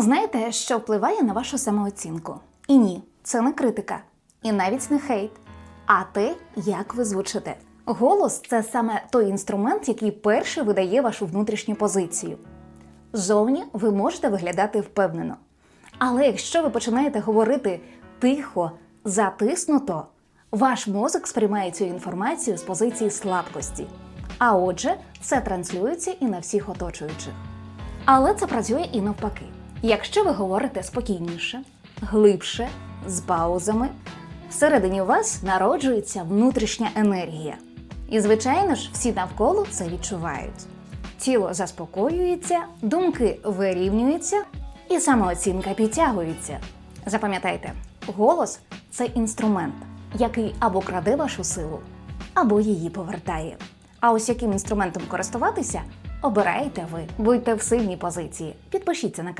Знаєте, що впливає на вашу самооцінку? І ні, це не критика, і навіть не хейт, а те, як ви звучите. Голос це саме той інструмент, який перший видає вашу внутрішню позицію. Зовні ви можете виглядати впевнено. Але якщо ви починаєте говорити тихо, затиснуто, ваш мозок сприймає цю інформацію з позиції слабкості. А отже, це транслюється і на всіх оточуючих. Але це працює і навпаки. Якщо ви говорите спокійніше, глибше, з паузами, всередині вас народжується внутрішня енергія. І, звичайно ж, всі навколо це відчувають. Тіло заспокоюється, думки вирівнюються, і самооцінка підтягується. Запам'ятайте, голос це інструмент, який або краде вашу силу, або її повертає. А ось яким інструментом користуватися, обираєте ви. Будьте в сильній позиції. Підпишіться на канал.